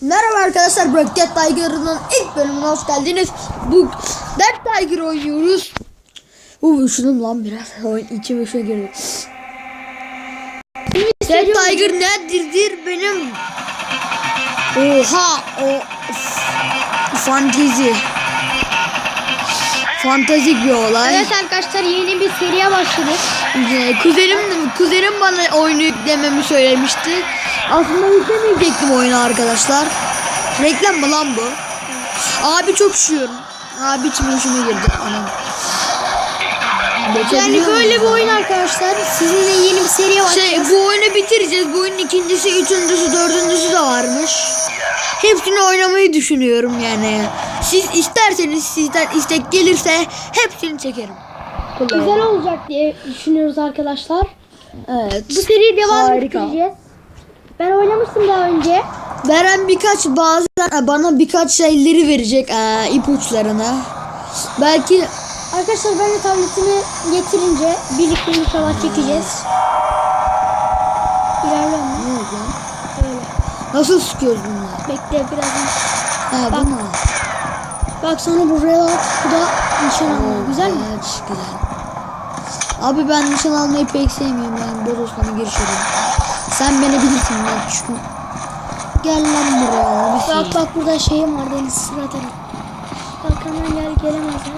Merhaba arkadaşlar Black Dead Tiger'ın ilk bölümüne hoş geldiniz. Bu Dead Tiger oynuyoruz. Uuu üşüdüm lan biraz. Oyun içime üşüye girdi. Dead Tiger nedir benim? Oha o fantezi. Fantastik bir olay. Evet arkadaşlar yeni bir seriye başladık. Ee, Kuzenim kuzenim bana oyunu yüklememi söylemişti. Aslında yüklemeyecektim oyunu arkadaşlar. Reklam mı lan bu? Abi çok üşüyorum. Abi içime üşüme girdi. Anam. Yani böyle bir oyun arkadaşlar. Sizinle yeni bir seriye Şey başlayacağız. bu oyunu bitireceğiz. Bu oyunun ikincisi, üçüncüsü, dördüncüsü de varmış. Hepsini oynamayı düşünüyorum yani. Siz isterseniz sizden istek gelirse hepsini çekerim. Güzel olacak diye düşünüyoruz arkadaşlar. Evet. Bu seriyi devam Harika. ettireceğiz. Ben oynamıştım daha önce. Beren birkaç bazen bana birkaç şeyleri verecek ee, ipuçlarını. Belki Arkadaşlar ben de tabletimi getirince birlikte inşallah çekeceğiz. İlerliyor mu? ne oldu? Öyle. Nasıl sıkıyoruz bunları? Bekle birazdan. Ha mu? Bak sana buraya bak. Bu da nişan alma. Güzel mi? Evet güzel. Abi ben nişan almayı pek sevmiyorum ben bodoslama girişiyorum. Sen beni bilirsin ben küçüküm. Gel lan buraya abi. Bak bak burada şeyim var deniz sıradarı. Balkandan gel gelemezler.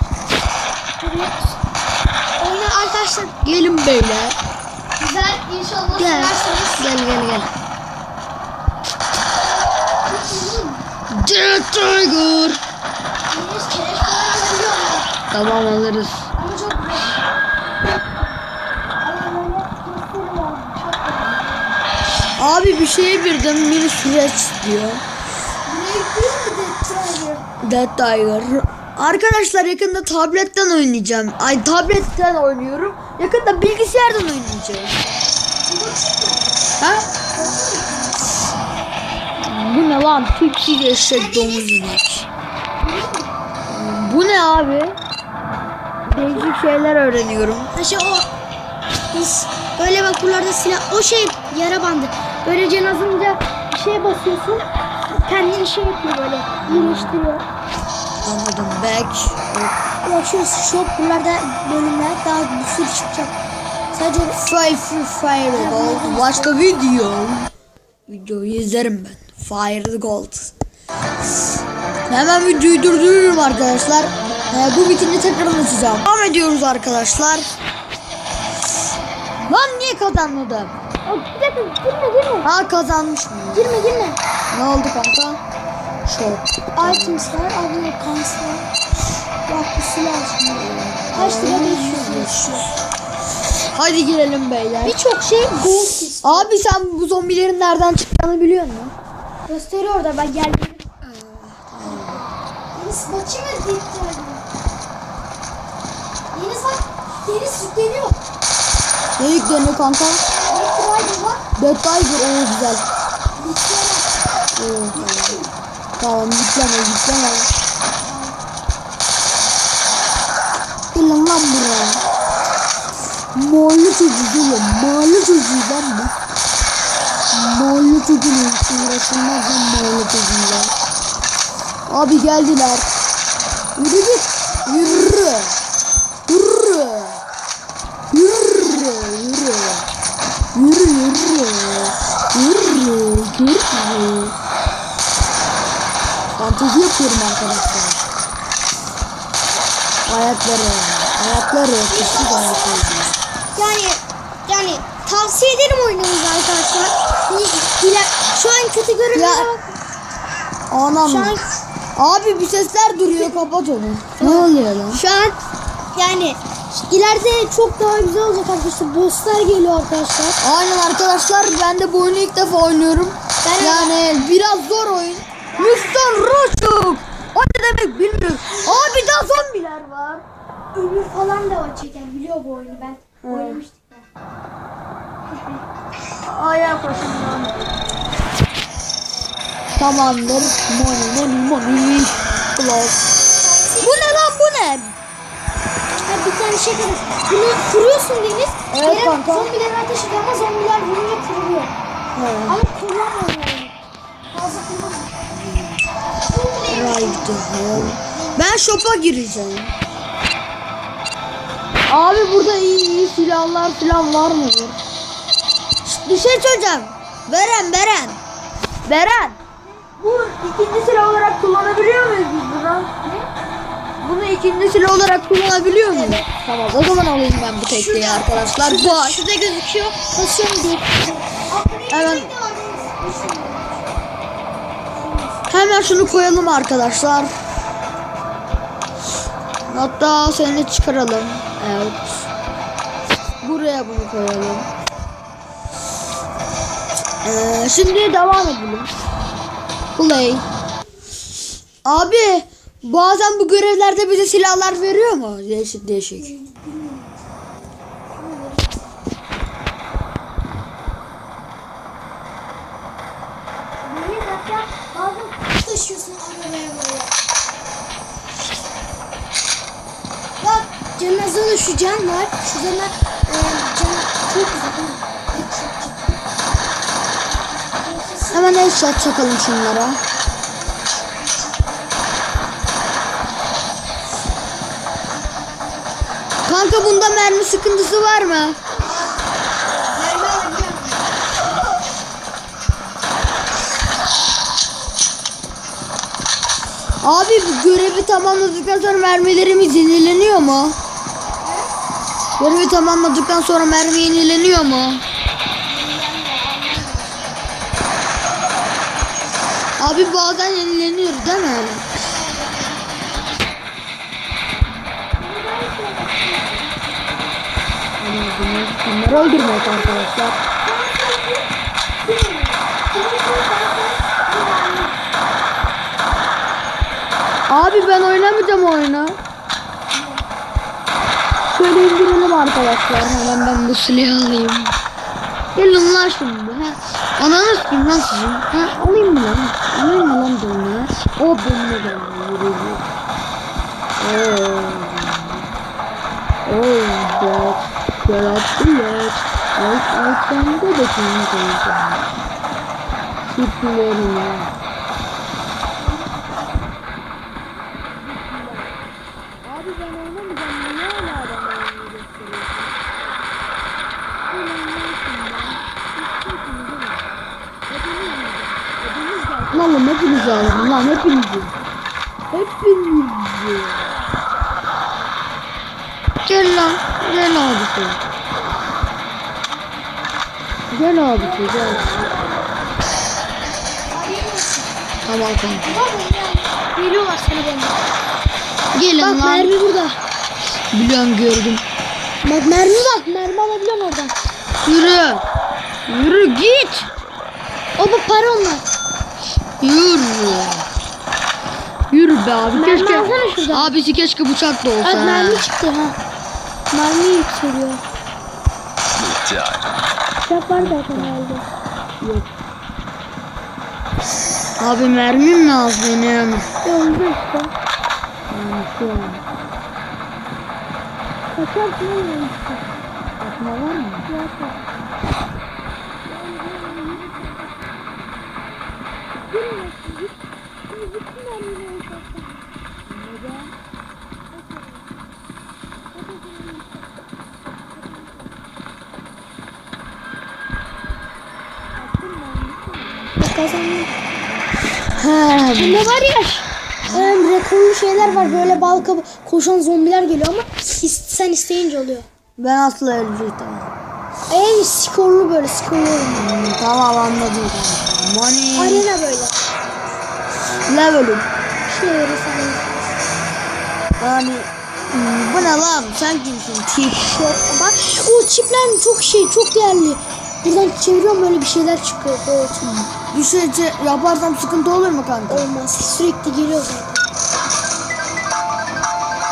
Oyna arkadaşlar. Gelin beyler. Güzel inşallah Gel. seversiniz. Gel gel gel. Gösteri var. Çok güzel. Abi bir şeye birden bir süreç diyor. Dead Tiger. Arkadaşlar yakında tabletten oynayacağım. Ay tabletten oynuyorum. Yakında bilgisayardan oynayacağım. Ha? Bu ne lan? Tipsiz eşek domuz inek. Bu ne abi? Değişik şeyler öğreniyorum. Şey o. Biz böyle bak buralarda silah. O şey yara bandı. Böyle cenazınca bir şeye basıyorsun. Kendini şey yapıyor böyle. iyileştiriyor. Anladım. Back. Bak şu shop buralarda bölümler daha bir sürü çıkacak. Sadece Fire Gold. Watch the video. Videoyu izlerim ben. Fire Gold. Hemen videoyu durduruyorum arkadaşlar. Ee, bu bitince tekrar açacağım. Devam ediyoruz arkadaşlar. Lan niye kazanmadım? Aa, bir dakika girme girme. Ha kazanmış mı? Girme girme. Ne oldu kanka? Şok. Items var. Abi yok kans var. Bak bu silah şimdi. Kaç lira 500 500. Hadi girelim beyler. Birçok şey gold. Abi sen bu zombilerin nereden çıktığını biliyor musun? Gösteriyor orada ben geldim. Deniz bakayım mı Dead Tiger? Deniz bak. Deniz yükleniyor. Ne yükleniyor kanka? Dead Tiger bak. Dead Tiger. Oo güzel. Yükleniyor. Tamam. Yükleme yükleme. Gelin lan buraya. Mahalle çocuğu oğlum. Mahalle çocuğu lan bu. Mahalle çocuğuyla uğraşılmaz lan mahalle çocuğuyla. Abi geldiler. Yürü git. Yürü. Yürü. Yürü. Yürü. Yürü yürü. Yürü. Yürü. Fantezi yapıyorum arkadaşlar. Ayakları, ayakları, kısık ayakları. Yani yani tavsiye ederim oynamanızı arkadaşlar. İler- Şu an kötü görünüyor. Anam. Şu an Abi bir sesler duruyor kapat onu. Ne oluyor lan? şu an yani ileride çok daha güzel olacak arkadaşlar. Bosslar geliyor arkadaşlar. Aynen arkadaşlar ben de bu oyunu ilk defa oynuyorum. Ben- yani biraz zor oyun. Müslüman Roçuk. O ne demek bilmiyorum. Abi daha zombiler var. Ömür falan da var çeken biliyor bu oyunu ben oynamıştık. Ayağa koşun. Tamamdır. Money money money. Plus. Bu ne lan bu ne? Ha, bir tane şey kadar. Bunu kuruyorsun Deniz. Evet Yere kanka. Zombiler ateş ediyor ama zombiler vurunca kuruluyor. He. Ama kullanmıyorum yani. Fazla the hell? Ben shop'a gireceğim. Abi burada iyi iyi silahlar falan var mı? Şey söyleyeceğim. Beren Beren. Beren. Bu ikinci silah olarak kullanabiliyor muyuz biz bunu? Bunu ikinci silah olarak kullanabiliyor muyuz? Tamam o zaman alayım ben bu tekliği arkadaşlar. Boş. Şurada gözüküyor. Basıyorum diye. Hemen Hemen şunu koyalım arkadaşlar. Hatta seni çıkaralım. Evet. Buraya bunu koyalım. Ee, şimdi devam edelim. Play. Abi bazen bu görevlerde bize silahlar veriyor mu? Değişik değişik. Taşıyorsun arabaya. Bak de şu can var. Şu cana e, çok güzel. Hemen headshot çakalım şunlara. Kanka bunda mermi sıkıntısı var mı? Abi bu görevi tamamladıktan sonra mermilerimiz yenileniyor mu? Görevi tamamladıktan sonra mermi yenileniyor mu? Abi bazen yenileniyor değil mi? Bunları öldürmek arkadaşlar. Abi ben oynamayacağım oyunu. Şöyle indirelim arkadaşlar. Hemen ben bu silahı alayım. Gelin lan şimdi. Ananı sikeyim lan sizin. Ha, alayım mı lan? Alayım mı lan bunu? O benimle geldi. Oh. Oh, that. Get up the ledge. Like I can do the thing going Tiplerim Abi ben oynamayacağım. Niye hala adamı gösteriyorsun? Lan hepinizi alın lan hepinizi. Hepinizi. Gel lan. Gel abisi. Gel abisi gel. Tamam kanka. Geliyorlar sana bana. Gelin Bak lan. mermi burada. Biliyorum gördüm. Bak mermi bak. Mermi alabiliyorum oradan. Yürü. Yürü git. O bu para onlar. Yürü. Yürü be abi. Mermi keşke. alsana şuradan. Abisi keşke bıçak da olsa. Ha. mermi çıktı ha. Mermi yükseliyor. Bıçak var da herhalde. Abi mermim mi az benim? Öldü işte. Kaçar mı? Atma var mı? Bak kazandım. Bunda var ya e, rekorlu şeyler var böyle bal kabı koşan zombiler geliyor ama sen isteyince oluyor. Ben asla ölecektim. En skorlu böyle skorlu. Hmm, tamam anladım. Money. Arena böyle. Level'ım. Bir şey verirsen. Yani hmm, bu ne lan? Sen kimsin? Tip. Ama o çipler çok şey çok değerli. Buradan çeviriyorum böyle bir şeyler çıkıyor. Evet. Çe- yaparsam sıkıntı olur mu kanka? Olmaz. Sürekli geliyor zaten.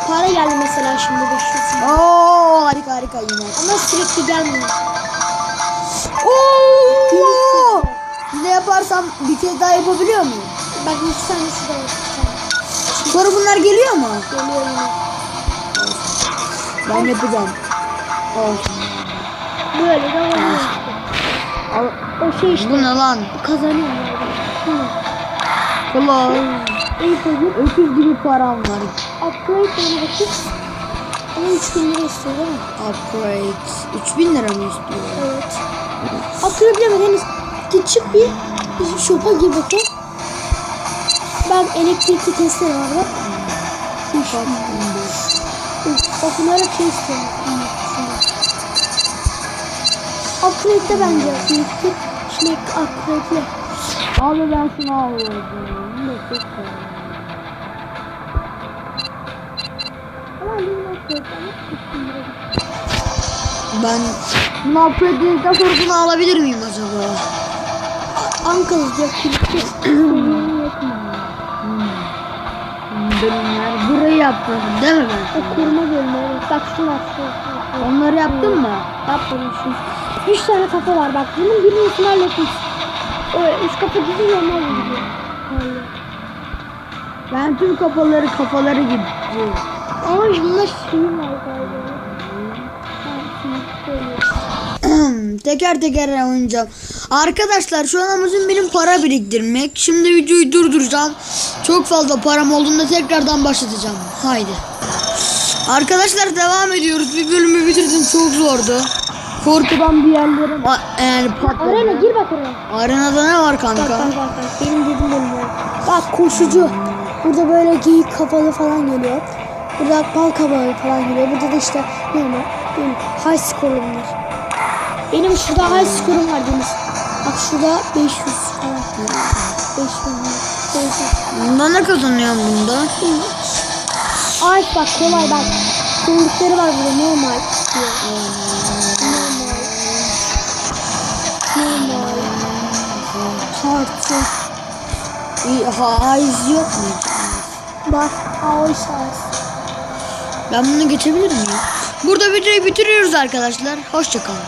Para geldi mesela şimdi 500. Oo harika harika yine. Ama sürekli gelmiyor. Oo! Ne yaparsam bir kez daha yapabiliyor muyum? Bak 100 tanesi de tane. Sonra bunlar geliyor mu? Geliyor yine. Ben yapacağım. Olsun. Böyle de. Al. O şey işte Bu ne lan? kazanıyor. yani. Hı. Kulağı. İlk ödül Öküz gibi param var. upgrade bana bakayım. Ama 3000 lira istiyor değil mi? Upgrade. 3000 lira mı istiyor? Evet. Upgrade bilemem henüz. Git çık bir bir shop'a gir bakayım. Bak elektrikli testler var bak. Bak bunlara şey istiyorum. Şunu. Upgrade'de bence elektrik. Şimdi upgrade'le. Abi ben şunu alıyorum. Ne çok pahalı. Ama benim upgrade'den 3000 lira. Ben bunu upgrade edildikten sonra bunu alabilir miyim acaba? Ankara diyor yakın. Bölümler burayı yaptım değil mi ben? O koruma bölümü evet. Bak şu var şu. şu. Onları yaptın mı? Yapmadım şu. Üç tane kafa var bak. Bunun birini halletmiş. O üç kafa gidiyor ama o gidiyor. Ben tüm kafaları kafaları gibi. Ama bunda şey var galiba. Söyleyeyim. teker teker oynayacağım. Arkadaşlar şu an amacım benim para biriktirmek. Şimdi videoyu durduracağım. Çok fazla param olduğunda tekrardan başlatacağım. Haydi. Arkadaşlar devam ediyoruz. Bir bölümü bitirdim. Çok zordu. Korkudan bir yerlerim a- yani patladı. Arena gir bak oraya. Arenada ne var kanka? bak bak. bak. Benim bölüm var. Bak koşucu. Burada böyle geyik kafalı falan geliyor. Burada bal kabağı falan geliyor. Burada da işte normal. Benim high score'um var. Benim şurada high score'um var Deniz. Bak şurada 500 falan. 500 mü? 500. Bunda ne kazanıyorum bunda? Ay bak kolay bak. Zorlukları var burada normal. diyor. Normal. Normal. Artı. İyi, ha, iz yok mu? Bak. Ay şans. Ben bunu geçebilir miyim? Burada videoyu bitiriyoruz arkadaşlar. Hoşçakalın.